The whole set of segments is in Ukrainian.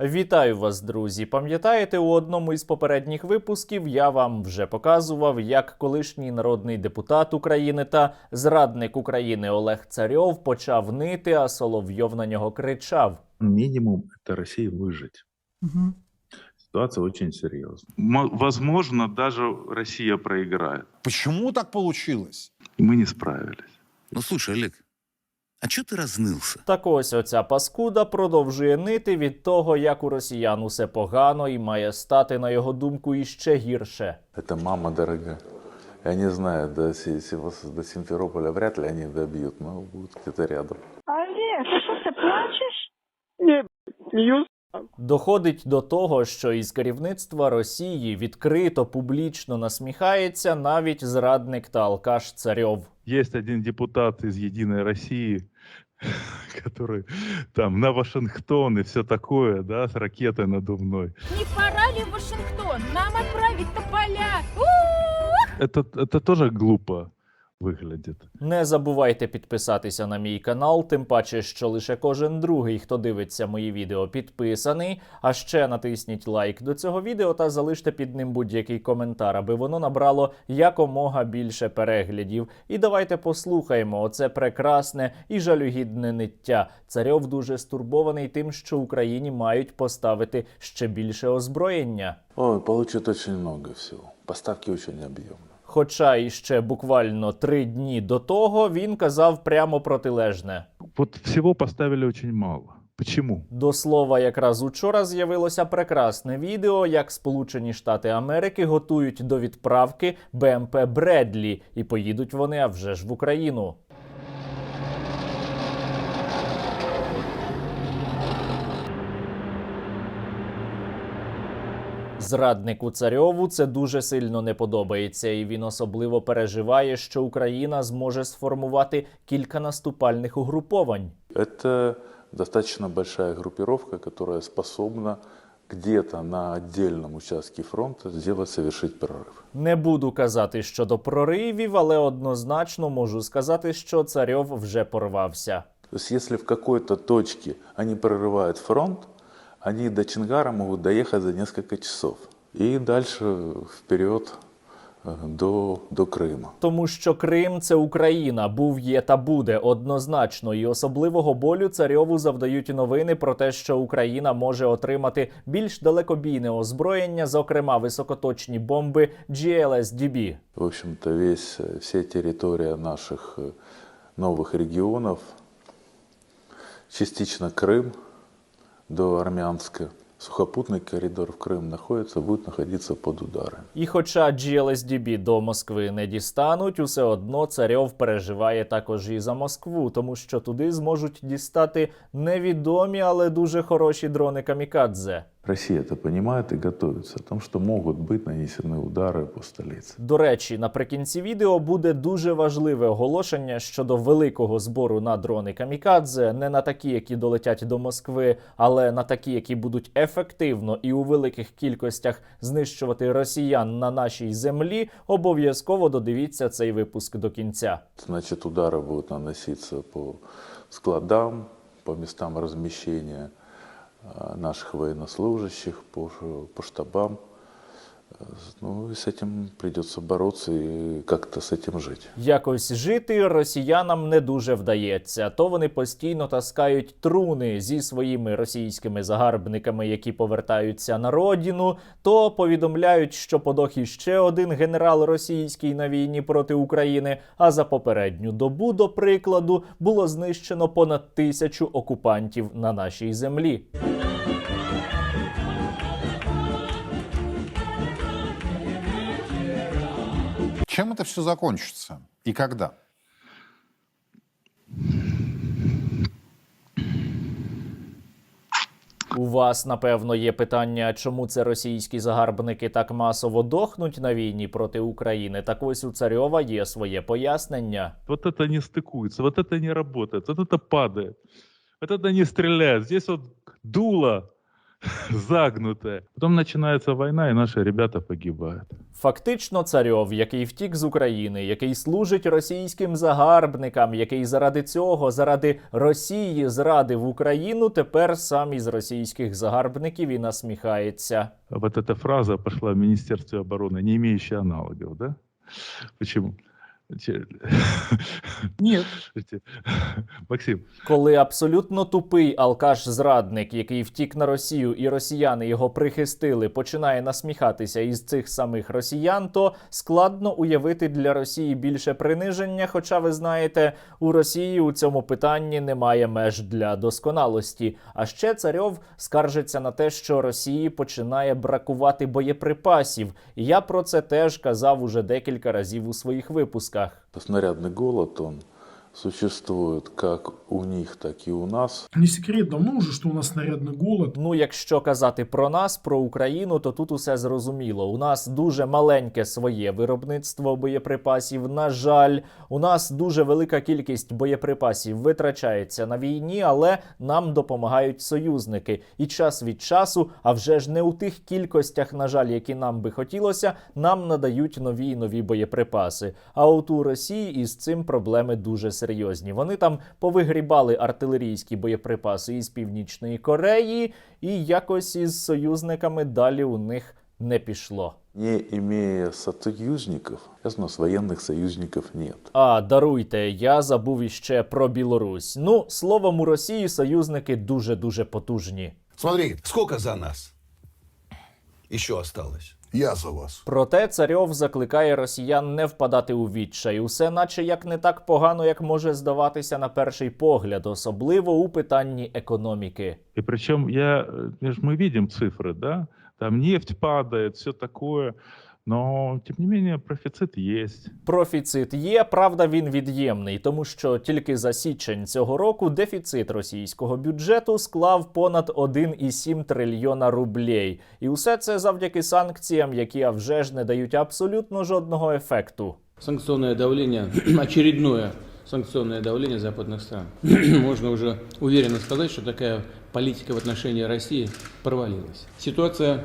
Вітаю вас, друзі! Пам'ятаєте, у одному із попередніх випусків я вам вже показував, як колишній народний депутат України та зрадник України Олег Царьов почав нити, а Соловйов на нього кричав. Минимум это России выжить. Ситуация очень серьезная. Мо- Возможно, даже Россия проиграет. Почему так получилось? Мы не справились. Ну слушай, Олег, а чё ты разнылся? Так ось оця паскуда продовжує нити від того, як у росіян усе погано і має стати, на його думку, іще гірше. Это мама дорогая. Я не знаю, до, Си- Севас- до Симферополя вряд ли они добьют, но будут где-то рядом. Олег, ты что, ты плачешь? Доходить до того, що із керівництва Росії відкрито публічно насміхається навіть зрадник та алкаш Царьов. Есть один депутат из Единой России, который там на Вашингтон и все такое, да, с ракетой надувной. Не пора ли в Вашингтон нам отправить тополя? Это, это тоже глупо выглядит. Не забувайте підписатися на мій канал, тим паче, що лише кожен другий, хто дивиться мої відео, підписаний. А ще натисніть лайк до цього відео та залиште під ним будь-який коментар, аби воно набрало якомога більше переглядів. І давайте послухаємо оце прекрасне і жалюгідне ниття. Царьов дуже стурбований тим, що Україні мають поставити ще більше озброєння. Ой, получат очень много всего. Поставки очень объемные. Хоча іще буквально три дні до того він казав прямо протилежне. От всього поставили очень мало. Почему? До слова, якраз учора з'явилося прекрасне відео, як Сполучені Штати Америки готують до відправки БМП Бредлі, і поїдуть вони а вже ж в Україну. Зраднику царьову це дуже сильно не подобається, і він особливо переживає, що Україна зможе сформувати кілька наступальних угруповань. Это достаточно большая группировка, которая способна где-то на отдельном участке фронта сделать, совершить прорыв. Не буду казати щодо проривів, але однозначно можу сказати, що царьов вже порвався. То есть если в какой-то точке они прорывают фронт, они до Чингара могут доехать за несколько часов. И дальше вперед э, до, до Крыма. Тому що Крим це Україна, був, є та буде однозначно. І особливого болю царьову завдають новини про те, що Україна може отримати більш далекобійне озброєння, зокрема високоточні бомби GLSDB. В общем-то, весь, э, вся территория наших э, новых регионов, частично Крым до Армянска, сухопутный коридор в Крым находится, будет находиться под ударами. І хоча GLSDB до Москви не дістануть, усе одно царьов переживає також і за Москву, тому що туди зможуть дістати невідомі, але дуже хороші дрони камікадзе. Россия это понимает и готовится о том, что могут быть нанесены удары по столице. До речі, наприкінці відео буде дуже важливе оголошення щодо великого збору на дрони камікадзе, не на такі, які долетять до Москви, але на такі, які будуть ефективно і у великих кількостях знищувати росіян на нашій землі. Обов'язково додивіться цей випуск до кінця. Значит, удары будут наноситься по складам, по местам размещения э, наших военнослужащих, по, по штабам. Э, Ну и с этим придется бороться и как-то с этим жить. Якось жити росіянам не дуже вдається. То вони постійно таскають труни зі своїми російськими загарбниками, які повертаються на родину, то повідомляють, що подох іще один генерал російський на війні проти України. А за попередню добу, до прикладу, було знищено понад тисячу окупантів на нашій землі. Чем это все закончится? И когда? У вас, напевно, є питання, чому це російські загарбники так масово дохнуть на війні проти України. Так ось у царьова є своє пояснення. Вот это не стыкуется, вот это не работает, вот это падает, вот это не стреляет. Здесь вот дуло загнутая. Потом начинается война, и наши ребята погибают. Фактично, царьов, який втік з України, який служить російським загарбникам, який заради цього, заради Росії зрадив Україну, тепер сам із російських загарбників і насміхається. А вот эта фраза пошла в Министерстве обороны, не имеющая аналогов, да? Почему? Нет. Максим, Коли абсолютно тупий алкаш-зрадник, який втік на Росію, і росіяни його прихистили, починає насміхатися із цих самих росіян, то складно уявити для Росії більше приниження. Хоча ви знаєте, у Росії у цьому питанні немає меж для досконалості. А ще царьов скаржиться на те, що Росії починає бракувати боєприпасів. І я про це теж казав уже декілька разів у своїх випусках. Снарядный голод, он существует как у них, так и у нас. Не секрет давно уже, что у нас снарядный голод. Ну, якщо казати про нас, про Україну, то тут усе зрозуміло. У нас дуже маленьке своє виробництво боєприпасів. На жаль, у нас дуже велика кількість боєприпасів витрачається на війні, але нам допомагають союзники. І час від часу, а вже ж не у тих кількостях, на жаль, які нам би хотілося, нам надають нові і нові боєприпаси. А от у Росії із цим проблеми дуже серйозні. Вони там повигрібали артилерійські боєприпаси із Північної Кореї, і якось із союзниками далі у них не пішло. Не имея союзников, ясно, военных союзников нет. А даруйте, я забув іще про Білорусь. Ну, словом, у Росії союзники дуже дуже потужні. Смотри, сколько за нас еще осталось? Я за вас. Проте царьов закликає росіян не впадати у відчай. Усе наче як не так погано, як може здаватися на перший погляд, особливо у питанні економіки. и причем я, э, мы ж- мы видим цифры, да? Там нефть падает, все такое, но тем не менее профицит есть. Профіцит є, правда, він від'ємний, тому що тільки за січень цього року дефіцит російського бюджету склав понад 1,7 трильйона рублей. І усе це завдяки санкціям, які а вже ж не дають абсолютно жодного ефекту. Санкционное давление, очередное санкционное давление западных стран. Можно уже уверенно сказать, что такая политика в отношении России провалилась. Ситуация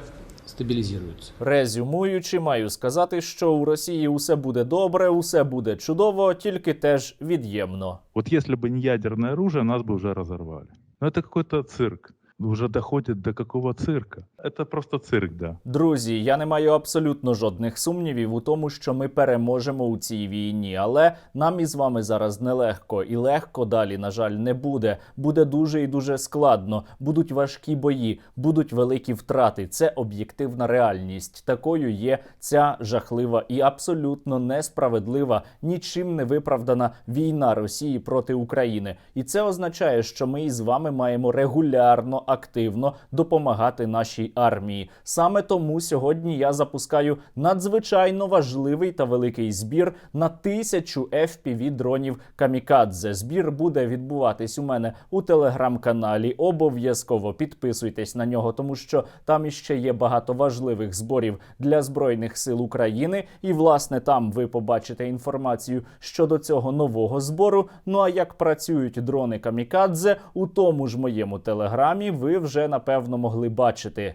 стабилизируется. Резюмуючи, маю сказати, що у Росії усе буде добре, усе буде чудово, тільки теж від'ємно. Вот если бы не ядерное оружие, нас бы уже разорвали. Но это какой-то цирк. Уже доходит до какого цирка? Это просто цирк, да. Друзі, я не маю абсолютно жодних сумнівів у тому, що ми переможемо у цій війні, але нам із вами зараз нелегко, і легко далі, на жаль, не буде. Буде дуже і дуже складно. Будуть важкі бої, будуть великі втрати. Це об'єктивна реальність. Такою є ця жахлива і абсолютно несправедлива, нічим не виправдана війна Росії проти України. І це означає, що ми із вами маємо регулярно активно допомагати нашій армії. Саме тому сьогодні я запускаю надзвичайно важливий та великий збір на тисячу fpv дронів Камікадзе. Збір буде відбуватись у мене у телеграм-каналі. Обов'язково підписуйтесь на нього, тому що там іще є багато важливих зборів для збройних сил України. І власне там ви побачите інформацію щодо цього нового збору. Ну а як працюють дрони Камікадзе у тому ж моєму телеграмі, ви вже напевно могли бачити.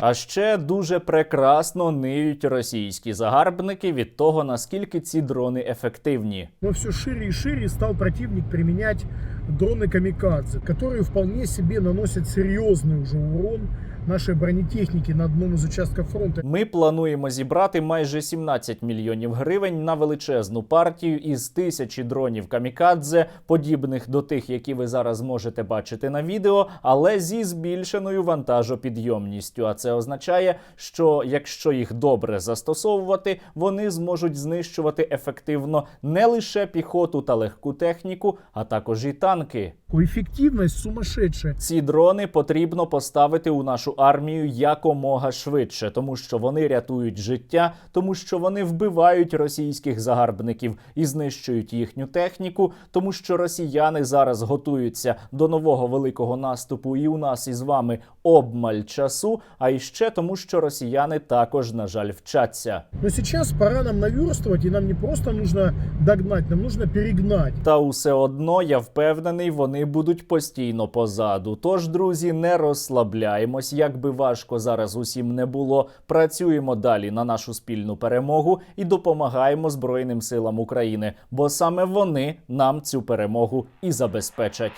А ще дуже прекрасно ниють російські загарбники від того, наскільки ці дрони ефективні. Но все шире и шире стал противник применять дроны камикадзе, которые вполне себе наносят серьезный уже урон нашей бронетехнике на одном из участков фронта. Ми плануємо зібрати майже 17 мільйонів гривень на величезну партію із тисячі дронів камікадзе, подібних до тих, які ви зараз можете бачити на відео, але зі збільшеною вантажопідйомністю. А це означає, що якщо їх добре застосовувати, вони зможуть знищувати ефективно не лише піхоту та легку техніку, а також і танки. Эффективность сумасшедшая. Ці дрони потрібно поставити у нашу армію якомога швидше, тому що вони рятують життя, тому що вони вбивають російських загарбників і знищують їхню техніку, тому що росіяни зараз готуються до нового великого наступу, і у нас із вами обмаль часу. А іще тому, що росіяни також, на жаль, вчаться. Но сейчас пора нам наверстывать, и нам не просто нужно догнать, нам нужно перегнать. Та усе одно я впевнений, будуть постійно позаду. Тож, друзі, не розслабляємось, як би важко зараз усім не було. Працюємо далі на нашу спільну перемогу і допомагаємо Збройним силам України, бо саме вони нам цю перемогу і забезпечать.